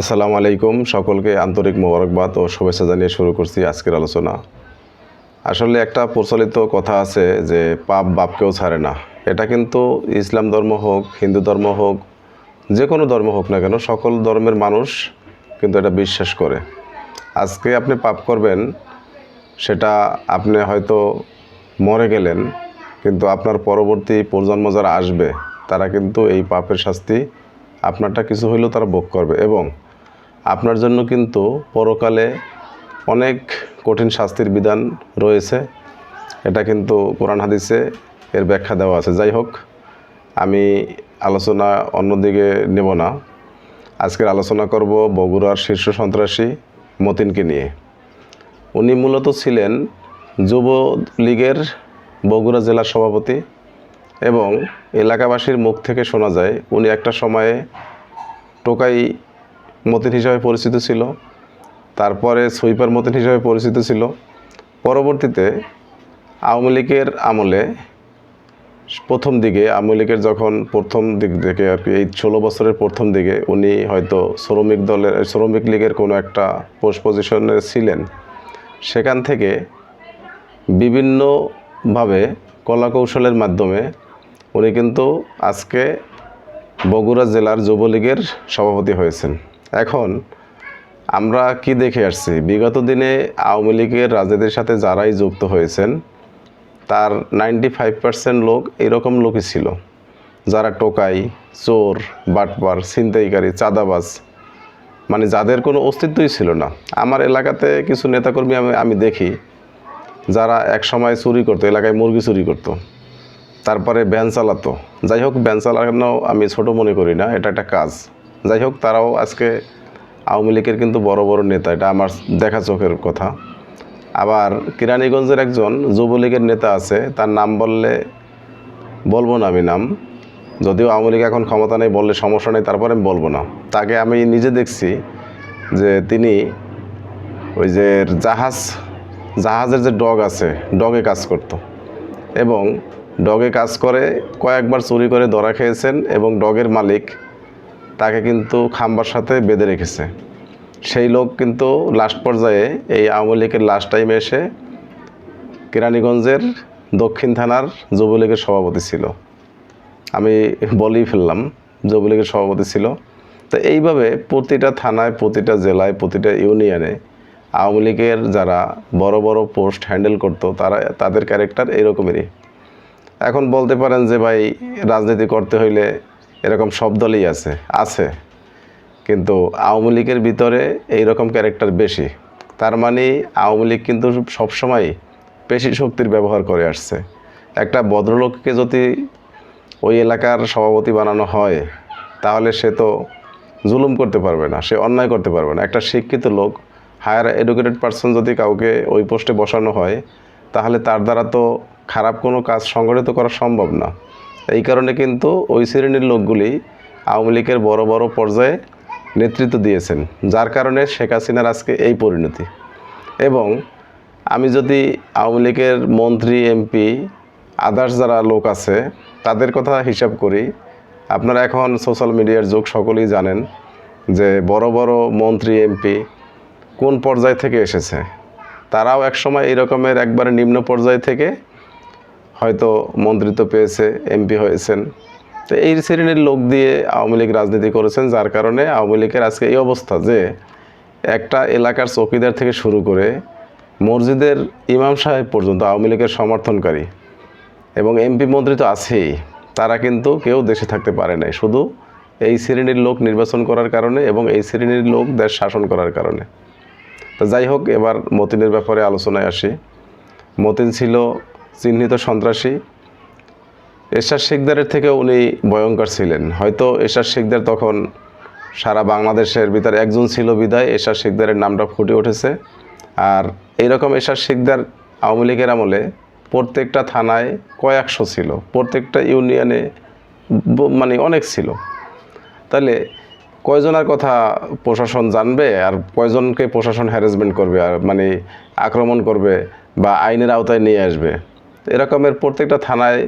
আসসালামু আলাইকুম। সকলকে আন্তরিক মোবারকবাদ ও শুভেচ্ছা জানিয়ে শুরু করছি আজকের আলোচনা। আসলে একটা প্রচলিত কথা আছে যে, পাপ বাপকেও ছাড়ে না। এটা কিন্তু ইসলাম ধর্ম হোক, হিন্দু ধর্ম হোক, যে কোনো ধর্ম হোক না কেন, সকল ধর্মের মানুষ কিন্তু এটা বিশ্বাস করে। আজকে আপনি পাপ করবেন, সেটা আপনি হয়তো মরে গেলেন, কিন্তু আপনার পরবর্তী প্রজন্ম যারা আসবে, তারা কিন্তু এই পাপের শাস্তি আপনারটা কিছু হইলেও তারা ভোগ করবে এবং আপনার জন্য কিন্তু পরকালে অনেক কঠিন শাস্তির বিধান রয়েছে। এটা কিন্তু কোরআন হাদিসে এর ব্যাখ্যা দেওয়া আছে। যাই হোক, আমি আলোচনা অন্যদিকে নেব না। আজকের আলোচনা করব বগুড়ার শীর্ষ সন্ত্রাসী মতিনকে নিয়ে। উনি মূলত ছিলেন যুব লীগের বগুড়া জেলার সভাপতি এবং এলাকাবাসীর মুখ থেকে শোনা যায়, উনি একটা সময়ে টোকাই মতিন হিসাবে পরিচিত ছিল, তারপরে সুইপার মতিন হিসাবে পরিচিত ছিল। পরবর্তীতে আওয়ামী লীগের আমলে প্রথম দিকে, আওয়ামী লীগের যখন প্রথম দিক থেকে আর কি, এই ষোলো বছরের প্রথম দিকে উনি হয়তো শ্রমিক দলের, শ্রমিক লীগের কোনো একটা পোস্ট পজিশনে ছিলেন। সেখান থেকে বিভিন্নভাবে কলাকৌশলের মাধ্যমে উনি কিন্তু আজকে বগুড়া জেলার যুবলীগের সভাপতি হয়েছেন। এখন আমরা কি দেখে আসছি? বিগত দিনে আওয়ামী লীগের রাজনীতির সাথে যারাই যুক্ত হয়েছেন, তার নাইনটি ফাইভ পার্সেন্ট লোক এরকম লোকই ছিল। যারা টোকাই, চোর, বাটপার, ছিনতাইকারী, চাঁদাবাজ মানে যাদের কোনো অস্তিত্বই ছিল না। আমার এলাকাতে কিছু নেতাকর্মী আমি আমি দেখি, যারা এক সময় চুরি করতো, এলাকায় মুরগি চুরি করতো, তারপরে ভ্যান চালাতো। যাই হোক, ভ্যান চালানো আমি ছোট মনে করি না, এটা একটা কাজ। যাই হোক, তারাও আজকে আওয়ামী লীগের কিন্তু বড় বড় নেতা, এটা আমার দেখা চোখের কথা। আবার কিরানীগঞ্জের একজন যুবলীগের নেতা আছে, তার নাম বললে বলব না আমি নাম। যদিও আওয়ামী লীগ এখন ক্ষমতা নেই বললে সমস্যা নেই, তারপরে আমি বলব না। তাকে আমি নিজে দেখছি যে তিনি ওই যে জাহাজ, জাহাজের যে ডগ আছে, ডগে কাজ করতো। এবং ডগে কাজ করে কয়েকবার চুরি করে ধরা খেয়েছেন এবং ডগের মালিক তাকে কিন্তু খাম্বার সাথে বেঁধে রেখেছে। সেই লোক কিন্তু লাস্ট পর্যায়ে এই আওয়ামী লীগের লাস্ট টাইমে এসে কেরানীগঞ্জের দক্ষিণ থানার যুবলীগের সভাপতি ছিল। আমি বলেই ফেললাম যুবলীগের সভাপতি ছিল। তো এইভাবে প্রতিটা থানায়, প্রতিটা জেলায়, প্রতিটা ইউনিয়নে আওয়ামী লীগের যারা বড় বড় পোস্ট হ্যান্ডেল করতো, তারা, তাদের ক্যারেক্টার এরকমেরই। এখন বলতে পারেন যে ভাই, রাজনীতি করতে হইলে এরকম সব দলই আছে আছে। কিন্তু আওয়ামী লীগের ভিতরে এই রকম ক্যারেক্টার বেশি। তার মানে আওয়ামী লীগ কিন্তু সবসময় পেশি শক্তির ব্যবহার করে আসছে। একটা ভদ্রলোককে যদি ওই এলাকার সভাপতি বানানো হয়, তাহলে সে তো জুলুম করতে পারবে না, সে অন্যায় করতে পারবে না। একটা শিক্ষিত লোক হায়ার এডুকেটেড পার্সন যদি কাউকে ওই পোস্টে বসানো হয়, তাহলে তার দ্বারা তো খারাপ কোনো কাজ সংগঠিত করা সম্ভব না। এই কারণে কিন্তু ওই শ্রেণির লোকগুলি আওয়ামী লীগের বড় বড় পর্যায়ে নেতৃত্ব দিয়েছেন, যার কারণে শেখ হাসিনার আজকে এই পরিণতি। এবং আমি যদি আওয়ামী লীগের মন্ত্রী, এমপি, আদার্স যারা লোক আছে, তাদের কথা হিসাব করি, আপনারা এখন সোশ্যাল মিডিয়ার যুগ, সকলেই জানেন যে বড় বড় মন্ত্রী, এমপি কোন পর্যায় থেকে এসেছে? তারাও একসময় এই রকমের একবারে নিম্ন পর্যায় থেকে হয়তো মন্ত্রিত্ব পেয়েছে এমপি হয়েছেন। তো এই শ্রেণির লোক দিয়ে আওয়ামী লীগ রাজনীতি করেছেন, যার কারণে আওয়ামী লীগের আজকে এই অবস্থা যে একটা এলাকার চৌকিদার থেকে শুরু করে মসজিদের ইমাম সাহেব পর্যন্ত আওয়ামী লীগের সমর্থনকারী এবং এমপি মন্ত্রী তো আছেই, তারা কিন্তু কেউ দেশে থাকতে পারে নাই। শুধু এই শ্রেণির লোক নির্বাচন করার কারণে এবং এই শ্রেণির লোক দেশ শাসন করার কারণে। তো যাই হোক, এবার মতিনের ব্যাপারে আলোচনায় আসি। মতিন ছিল চিহ্নিত সন্ত্রাসী। এরশাদ শেখদারের থেকে উনি ভয়ঙ্কর ছিলেন। হয়তো এরশাদ শেখদার তখন সারা বাংলাদেশের ভিতরে একজন ছিল বিদায়, এরশাদ শেখদারের নামটা ফুটে উঠেছে। আর এইরকম এরশাদ শেখদার আওয়ামী লীগের আমলে প্রত্যেকটা থানায় কয়েকশো ছিল। প্রত্যেকটা ইউনিয়নে মানে অনেক ছিল। তাহলে কয়জনের কথা প্রশাসন জানবে আর কয়জনকে প্রশাসন হ্যারাসমেন্ট করবে আর মানে আক্রমণ করবে বা আইনের আওতায় নিয়ে আসবে? এরকমের প্রত্যেকটা থানায়,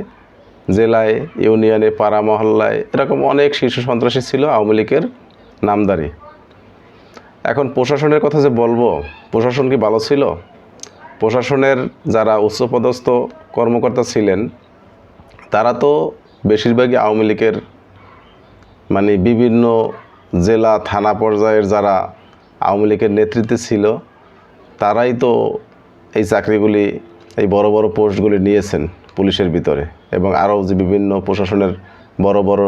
জেলায়, ইউনিয়নে, পাড়া মহল্লায় এরকম অনেক শিশু সন্ত্রাসী ছিল আওয়ামী লীগের নামদারি। এখন প্রশাসনের কথা যে বলব, প্রশাসন কি ভালো ছিল? প্রশাসনের যারা উচ্চপদস্থ কর্মকর্তা ছিলেন, তারা তো বেশিরভাগই আওয়ামী লীগের মানে বিভিন্ন জেলা, থানা পর্যায়ের যারা আওয়ামী লীগের নেতৃত্বে ছিল, তারাই তো এই চাকরিগুলি এই বড় বড় পোস্টগুলি নিয়েছেন পুলিশের ভিতরে এবং আরও যে বিভিন্ন প্রশাসনের বড় বড়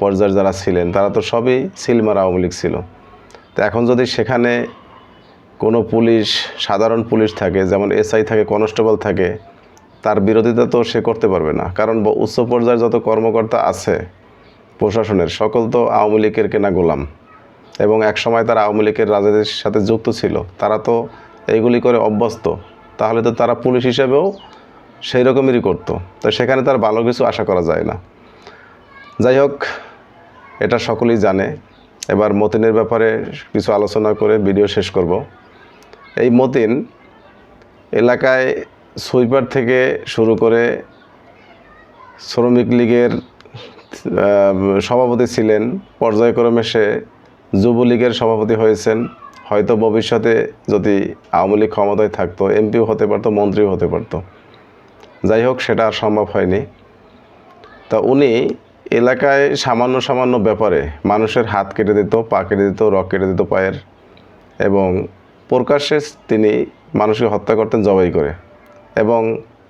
পর্যায়ের যারা ছিলেন, তারা তো সবই সিলমার আওয়ামী লীগ ছিল। তো এখন যদি সেখানে কোনো পুলিশ, সাধারণ পুলিশ থাকে, যেমন এসআই থাকে, কনস্টেবল থাকে, তার বিরোধিতা তো সে করতে পারবে না। কারণ উচ্চ পর্যায়ের যত কর্মকর্তা আছে প্রশাসনের, সকল তো আওয়ামী লীগের কেনা গোলাম। এবং একসময় তারা আওয়ামী লীগের রাজনীতির সাথে যুক্ত ছিল। তারা তো এইগুলি করে অভ্যস্ত। তাহলে তো তারা পুলিশ হিসেবেও সেই রকমেরই করতো। তো সেখানে তার ভালো কিছু আশা করা যায় না। যাই হোক, এটা সকলেই জানে। এবার মতিনের ব্যাপারে কিছু আলোচনা করে ভিডিও শেষ করব। এই মতিন এলাকায় সুইপার থেকে শুরু করে শ্রমিক লীগের সভাপতি ছিলেন। পর্যায়ক্রমে সে যুবলীগের সভাপতি হয়েছেন। হয়তো ভবিষ্যতে যদি আওয়ামী লীগ ক্ষমতায় থাকতো, এমপিও হতে পারতো, মন্ত্রীও হতে পারতো। যাই হোক, সেটা আর সম্ভব হয়নি। তা উনি এলাকায় সামান্য সামান্য ব্যাপারে মানুষের হাত কেটে দিত, পা কেটে দিত, রক কেটে দিত পায়ের এবং প্রকাশ্যে তিনি মানুষকে হত্যা করতেন জবাই করে। এবং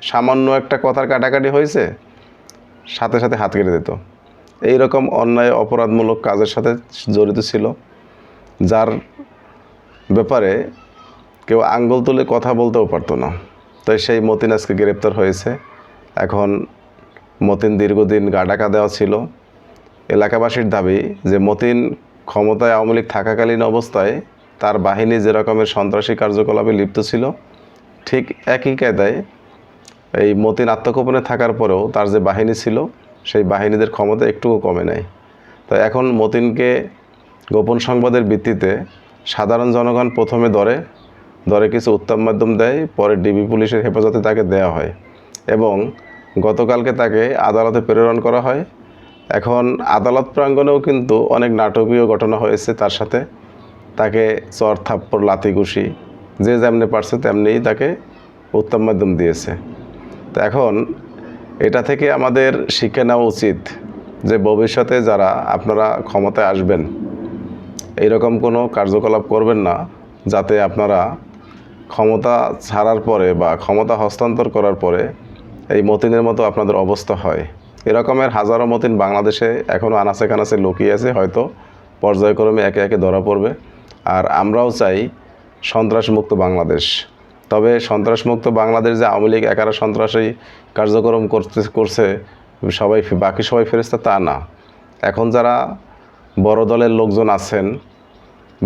সামান্য একটা কথার কাটাকাটি হয়েছে, সাথে সাথে হাত কেটে দিত। এই রকম অন্যায়, অপরাধমূলক কাজের সাথে জড়িত ছিল, যার ব্যাপারে কেউ আঙ্গুল তুলে কথা বলতেও পারতো না। তাই সেই মতিন আজকে গ্রেপ্তার হয়েছে। এখন মতিন দীর্ঘদিন গাডাকা দেওয়া ছিল। এলাকাবাসীর দাবি যে মতিন ক্ষমতায় আওয়ামী লীগ থাকাকালীন অবস্থায় তার বাহিনী যে রকমের সন্ত্রাসী কার্যকলাপে লিপ্ত ছিল, ঠিক একই কায়দায় এই মতিন আত্মগোপনে থাকার পরেও তার যে বাহিনী ছিল, সেই বাহিনীদের ক্ষমতা একটুও কমে নাই। তো এখন মতিনকে গোপন সংবাদের ভিত্তিতে সাধারণ জনগণ প্রথমে ধরে ধরে কিছু উত্তম মাধ্যম দেয়, পরে ডিবি পুলিশের হেফাজতে তাকে দেওয়া হয় এবং গতকালকে তাকে আদালতে প্রেরণ করা হয়। এখন আদালত প্রাঙ্গণেও কিন্তু অনেক নাটকীয় ঘটনা হয়েছে তার সাথে। তাকে চর, থাপ্পড় লাথি ঘুষি যে যেমনি পারছে তেমনিই তাকে উত্তম মাধ্যম দিয়েছে। তো এখন এটা থেকে আমাদের শিক্ষা নেওয়া উচিত যে ভবিষ্যতে যারা আপনারা ক্ষমতায় আসবেন এইরকম কোনো কার্যকলাপ করবেন না, যাতে আপনারা ক্ষমতা ছাড়ার পরে বা ক্ষমতা হস্তান্তর করার পরে এই মতিনের মতো আপনাদের অবস্থা হয়। এরকমের হাজারো মতিন বাংলাদেশে এখনও আনাচে কানাচে লুকিয়ে আছে, হয়তো পর্যায়ক্রমে একে একে ধরা পড়বে। আর আমরাও চাই সন্ত্রাসমুক্ত বাংলাদেশ। তবে সন্ত্রাসমুক্ত বাংলাদেশ যে আওয়ামী লীগ একারা সন্ত্রাসী কার্যক্রম করতে, করছে, সবাই, বাকি সবাই ফেরেস্তা তা না। এখন যারা বড় দলের লোকজন আছেন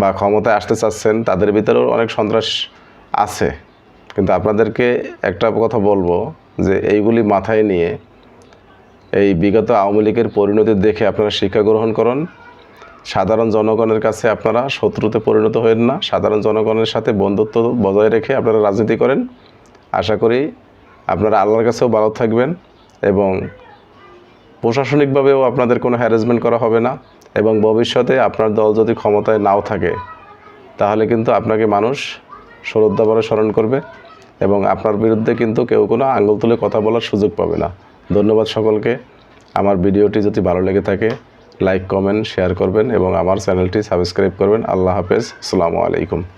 বা ক্ষমতায় আসতে চাচ্ছেন, তাদের ভিতরেও অনেক সন্ত্রাস আছে। কিন্তু আপনাদেরকে একটা কথা বলব যে এইগুলি মাথায় নিয়ে এই বিগত আওয়ামী লীগের পরিণতি দেখে আপনারা শিক্ষা গ্রহণ করুন। সাধারণ জনগণের কাছে আপনারা শত্রুতে পরিণত হবেন না। সাধারণ জনগণের সাথে বন্ধুত্ব বজায় রেখে আপনারা রাজনীতি করেন। আশা করি আপনারা আল্লাহর কাছেও ভালো থাকবেন এবং প্রশাসনিকভাবেও আপনাদের কোনো হ্যারাসমেন্ট করা হবে না। এবং ভবিষ্যতে আপনার দল যদি ক্ষমতায় নাও থাকে, তাহলে কিন্তু আপনাকে মানুষ শ্রদ্ধাভরে স্মরণ করবে এবং আপনার বিরুদ্ধে কিন্তু কেউ কোনো আঙ্গুল তুলে কথা বলার সুযোগ পাবে না। ধন্যবাদ সকলকে। আমার ভিডিওটি যদি ভালো লেগে থাকে, লাইক, কমেন্ট, শেয়ার করবেন এবং আমার চ্যানেলটি সাবস্ক্রাইব করবেন। আল্লাহ হাফেজ। আসসালামু আলাইকুম।